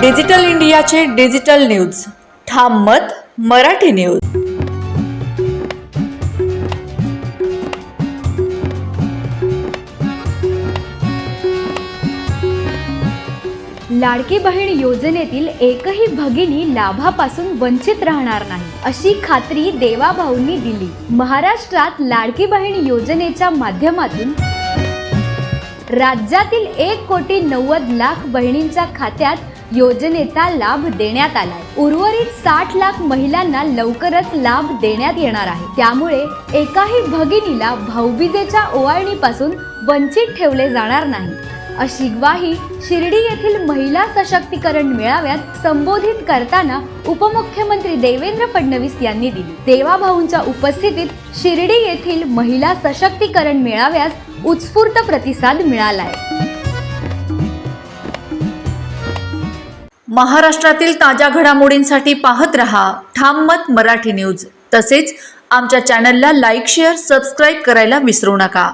Digital इंडियाचे digital news. ठाम मत मराठी न्यूज. लाडकी बहीण योजनेतील एकही भगिनी लाभापासून वंचित राहणार नाही अशी खात्री देवाभाऊंनी दिली. महाराष्ट्रात लाडकी बहीण योजनेच्या माध्यमातून राज्यातील एक कोटी नव्वद लाख बहिणींच्या खात्यात योजनेचा लाभ देण्यात आलाय. उर्वरित साठ लाख महिलांना लवकरच लाभ देण्यात येणार आहे. त्यामुळे एकाही भगिनीला भाऊबीजेच्या ओवाळणीपासून वंचित ठेवले जाणार नाही. अशी ग्वाही शिर्डी येथील महिला सशक्तीकरण मेळाव्यात संबोधित करताना उपमुख्यमंत्री देवेंद्र फडणवीस यांनी दिली. देवाभाऊंच्या उपस्थितीत शिर्डी येथील महिला सशक्तीकरण मेळाव्यास उत्स्फूर्त प्रतिसाद मिळालाय. महाराष्ट्रातील ताज्या घडामोडींसाठी पाहत रहा ठाम मत मराठी न्यूज. तसेच आमच्या चॅनलला लाईक शेअर सबस्क्राईब करायला विसरू नका.